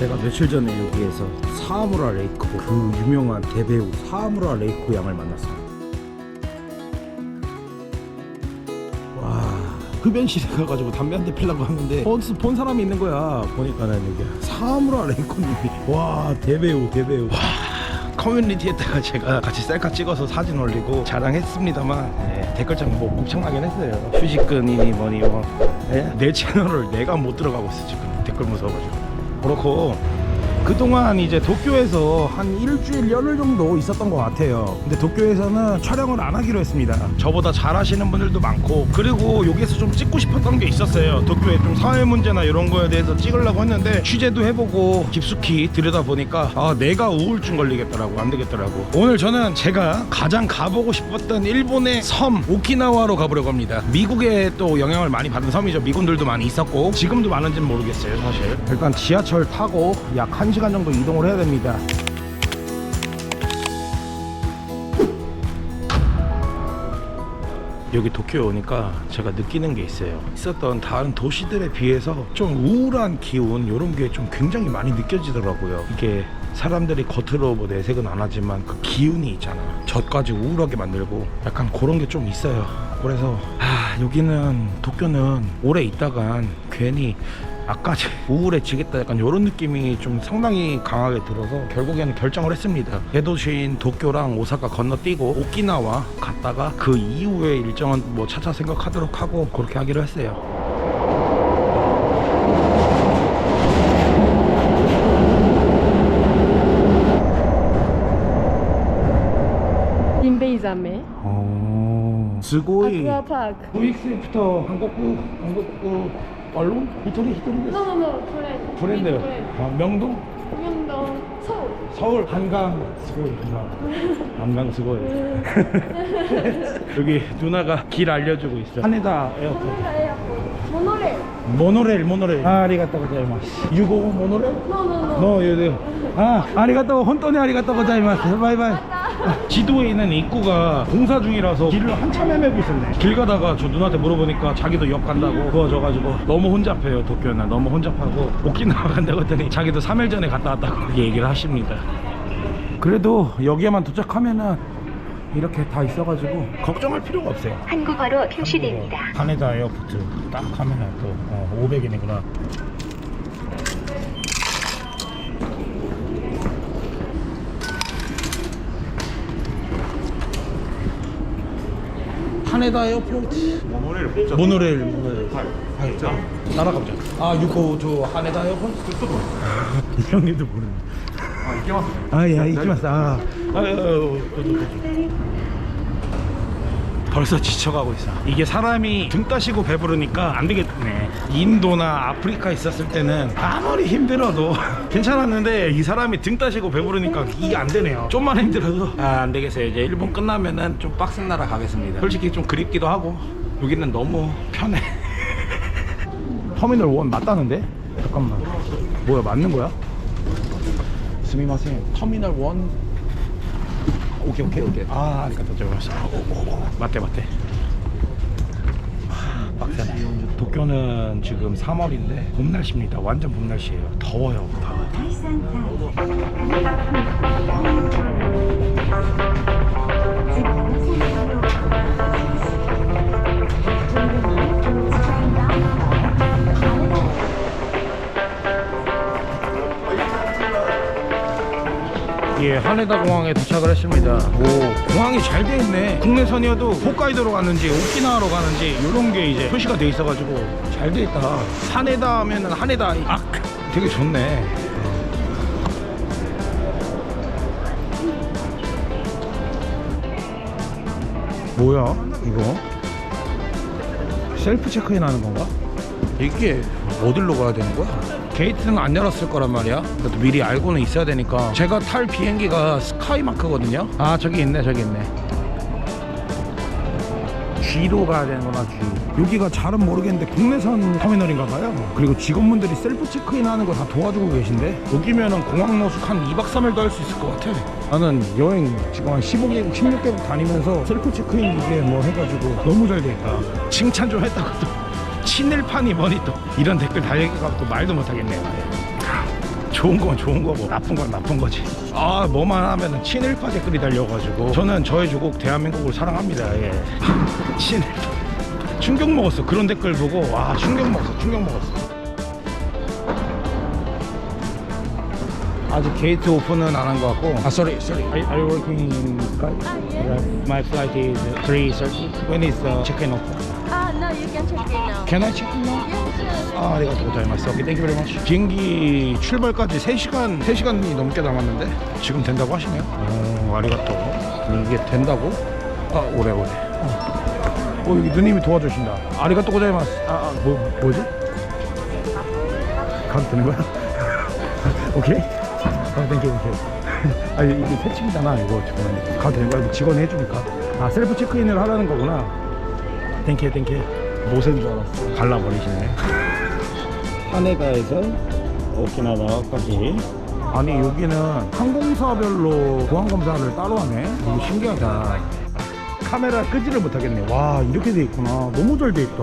제가 며칠 전에 여기에서 사무라 레이코 그 유명한 대배우 사무라 레이코 양을 만났습니다. 와 흡연실에 가가지고 담배 한 대 피려고 하는데 본, 본 사람이 있는 거야. 보니까는 여기 사무라 레이코님이 와 대배우 대배우. 와 커뮤니티에다가 제가 같이 셀카 찍어서 사진 올리고 자랑했습니다만 네, 댓글창 뭐 곱창나긴 했어요. 휴식근이니 뭐니 뭐. 네? 내 채널을 내가 못 들어가고 있어 지금 댓글 무서워가지고. 그렇고 그동안 이제 도쿄에서 한 일주일 열흘 정도 있었던 것 같아요. 근데 도쿄에서는 촬영을 안 하기로 했습니다. 저보다 잘하시는 분들도 많고 그리고 여기서 좀 찍고 싶었던 게 있었어요. 도쿄의 좀 사회 문제나 이런 거에 대해서 찍으려고 했는데 취재도 해보고 깊숙이 들여다 보니까 아 내가 우울증 걸리겠더라고 안 되겠더라고. 오늘 저는 제가 가장 가보고 싶었던 일본의 섬 오키나와로 가보려고 합니다. 미국에 또 영향을 많이 받은 섬이죠. 미군들도 많이 있었고 지금도 많은지는 모르겠어요 사실. 일단 지하철 타고 약 1시간 정도 이동을 해야 됩니다. 여기 도쿄에 오니까 제가 느끼는 게 있어요. 있었던 다른 도시들에 비해서 좀 우울한 기운 이런 게 좀 굉장히 많이 느껴지더라고요. 이게 사람들이 겉으로 뭐 내색은 안 하지만 그 기운이 있잖아. 저까지 우울하게 만들고 약간 그런 게 좀 있어요. 그래서 아 여기는 도쿄는 오래 있다간 괜히 아까지 우울해지겠다 약간 이런 느낌이 좀 상당히 강하게 들어서 결국에는 결정을 했습니다. 대도시인 도쿄랑 오사카 건너뛰고 오키나와 갔다가 그 이후의 일정은 뭐 차차 생각하도록 하고 그렇게 하기로 했어요. 인베이자메 어, 스고이 아쿠아파크 VX부터 한국구 한국구 언론? 히토리 히토리 노노노 브랜드 브랜드 아, 명동? 명동 서울. 서울 한강 스고이 한강 한강 스고이 여기 누나가 길 알려주고 있어. 하네다 에어포트 하네다 에어포트 모노레일. 모노레일 모노레일. 아, 아리가또 고자이마스 유고 모노레일? 아 아리가또 고자이마스 바이바이. 아, 지도에 있는 입구가 공사 중이라서 길을 한참 헤매고 있었네. 길 가다가 저 누나한테 물어보니까 자기도 역 간다고 그어져가지고 너무 혼잡해요 도쿄는. 너무 혼잡하고 오키나와 간다고 했더니 자기도 3일 전에 갔다 왔다고 그렇게 얘기를 하십니다. 그래도 여기에만 도착하면은 이렇게 다 있어가지고 걱정할 필요가 없어요. 한국어로 표시됩니다. 하네다 에어포트. 딱 하면은 또 어, 500엔이구나 하네다 에어포트 모노레일 못잡 모노레일 모노레일. 팔. 팔. 자. 날아가보자. 아 6호 저 하네다 에어포트 끝도 이 형님도 모르는데 아 이게 맞어 아야 이게 맞아. 아아 벌써 지쳐가고 있어. 이게 사람이 등 따시고 배부르니까 안 되겠네. 인도나 아프리카 있었을 때는 아무리 힘들어도 괜찮았는데 이 사람이 등 따시고 배부르니까 이게 안 되네요. 좀만 힘들어도 아, 안 되겠어요. 이제 일본 끝나면은 좀 빡센 나라 가겠습니다. 솔직히 좀 그립기도 하고 여기는 너무 편해. 터미널 1 맞다는데? 잠깐만. 뭐야 맞는 거야? 스미마셍. 터미널 1 오케이 오케이 오케이. 아 아리가또 고자이마스 맞대 맞대. 하, 빡세네. 도쿄는 지금 3월인데 봄 날씨입니다. 완전 봄 날씨예요. 더워요 더워 예, 하네다 공항에 도착을 했습니다. 오, 공항이 잘 돼 있네. 국내선이어도 홋카이도로 가는지 오키나와로 가는지 이런 게 이제 표시가 돼 있어가지고 잘 돼 있다. 하네다 하면은 하네다. 아, 되게 좋네. 뭐야, 이거? 셀프 체크인 하는 건가? 이게 어디로 가야 되는 거야? 게이트는 안 열었을 거란 말이야. 그래도 미리 알고는 있어야 되니까. 제가 탈 비행기가 스카이마크거든요. 아 저기 있네, 저기 있네. G로 가야 되는구나 G. 여기가 잘은 모르겠는데 국내선 터미널인가 봐요. 그리고 직원분들이 셀프 체크인 하는 거 다 도와주고 계신데 여기면은 공항 노숙 한 2박 3일도 할 수 있을 것 같아. 나는 여행 지금 한 15개국, 16개국 다니면서 셀프 체크인 이게 뭐 해가지고 너무 잘 돼 있다. 칭찬 좀 했다고 또 친일판이 뭐니 또 이런 댓글 달리기가 또 말도 못하겠네요. 아, 좋은 건 좋은 거고 나쁜 건 나쁜 거지. 아 뭐만 하면은 친일파제 끓이 달려가지고 저는 저의 조국 대한민국을 사랑합니다. 예. 친일파 충격 먹었어. 그런 댓글 보고 와 충격 먹었어 충격 먹었어. 아직 게이트 오픈은 안 한 것 같고. 아 sorry sorry. Are, are you working in Sky? Ah, yes. My flight is 3.30 When is the check-in open? You can check in now. Can I check in now? 아, 아리가또 고자이마스. 오케이, 땡큐 베리 마치. 비행기 출발까지 3시간, 3시간이 넘게 남았는데 지금 된다고 하시네요. 오, 아리가또. 이게 된다고? 아, 오래 오래. 어, 어, 여기 누님이 도와주신다. 아리가또 고자이마스. 아, 아, 뭐, 뭐지? 가도 되는 거야? 오케이? 아, 땡큐, 땡큐. 아, 이게 새침이잖아, 이거. 직원. 가도 되는 거야? 직원이 해주니까. 아, 셀프 체크인을 하라는 거구나. 땡큐, 땡큐. 모세인 줄 알았어. 갈라버리시네. 하네가에서 오키나와까지 아니 여기는 항공사별로 보안 검사를 따로 하네. 너무 신기하다. 카메라 끄지를 못하겠네. 와 이렇게 돼 있구나. 너무 잘 돼 있다.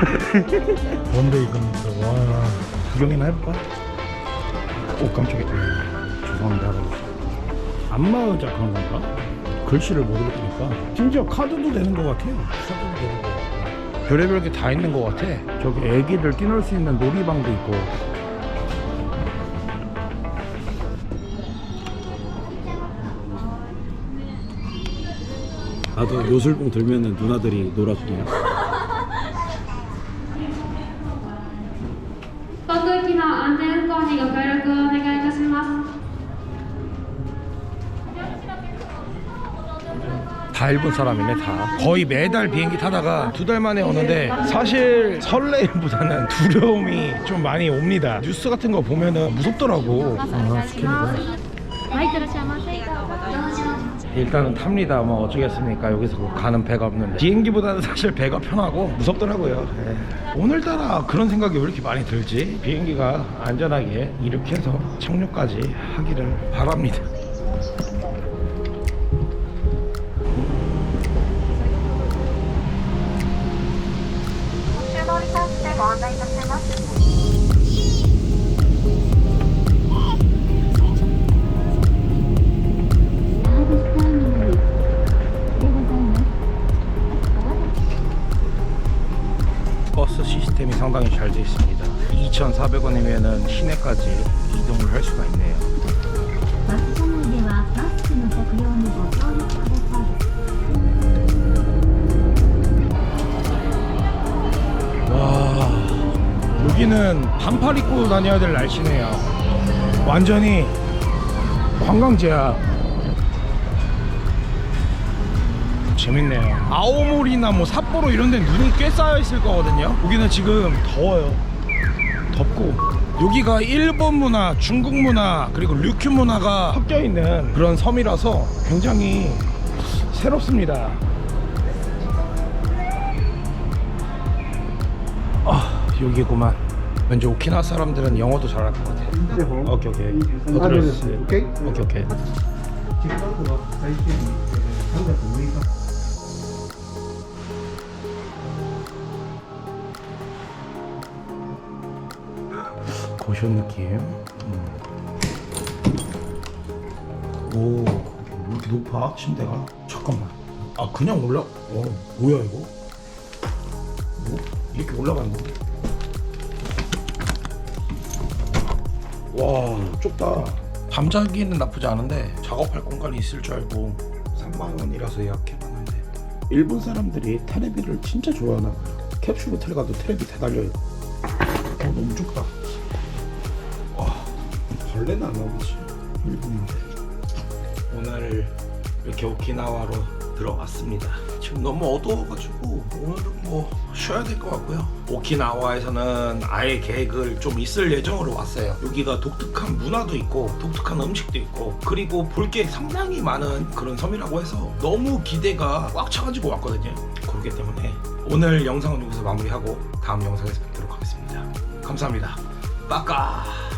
뭔데 이건 또, 와. 구경이나 해볼까? 오 깜짝이야 죄송합니다 할아버지. 안마 의자 그런 건가? 글씨를 모르겠으니까. 심지어 카드도 되는 것 같아요. 카드도 되는 것 같고. 별의별 게 다 있는 것 같아. 저기 애기들 뛰놀 수 있는 놀이방도 있고. 나도 요술봉 들면은 누나들이 놀아주네 다 일본 사람이네 다. 거의 매달 비행기 타다가 두 달 만에 오는데 사실 설레임보다는 두려움이 좀 많이 옵니다. 뉴스 같은 거 보면은 무섭더라고. 아, 일단은 탑니다. 뭐 어쩌겠습니까? 여기서 뭐 가는 배가 없는데. 비행기보다는 사실 배가 편하고 무섭더라고요. 예. 오늘따라 그런 생각이 왜 이렇게 많이 들지? 비행기가 안전하게 이렇게 해서 착륙까지 하기를 바랍니다. 버스 시스템이 상당히 잘 되어 있습니다. 2,400원이면 시내까지 이동을 할 수 반팔 입고 다녀야 될 날씨네요. 완전히 관광지야. 재밌네요. 아오모리나 뭐 삿포로 이런 데는 눈이 꽤 쌓여 있을 거거든요. 여기는 지금 더워요. 덥고. 여기가 일본 문화, 중국 문화 그리고 류큐 문화가 섞여 있는 그런 섬이라서 굉장히 새롭습니다. 아 여기구만 왠지 오키나와 사람들은 영어도 잘할 것 같아 오케이 오케이 어드레스 오케이 오케이 오케이 고션 느낌 음. 오, 왜 이렇게 높아? 침대가? 잠깐만. 아, 그냥 올라, 어, 뭐야, 이거? 뭐? 이렇게 올라가는 건 와, 좁다. 밤자기는 나쁘지 않은데, 작업할 공간이 있을 줄 알고, 3만원이라서 예약해봤는데, 일본 사람들이 테레비를 진짜 좋아하나 봐요. 캡슐 호텔 가도 테레비 다 달려요. 어, 너무 좁다. 와, 벌레는 안 나오겠지. 일본인데. 오늘 이렇게 오키나와로 들어왔습니다. 지금 너무 어두워가지고 오늘은 뭐 쉬어야 될 것 같고요. 오키나와에서는 아예 계획을 좀 있을 예정으로 왔어요. 여기가 독특한 문화도 있고 독특한 음식도 있고 그리고 볼 게 상당히 많은 그런 섬이라고 해서 너무 기대가 꽉 차가지고 왔거든요. 그렇기 때문에 오늘 영상은 여기서 마무리하고 다음 영상에서 뵙도록 하겠습니다. 감사합니다. 빠까.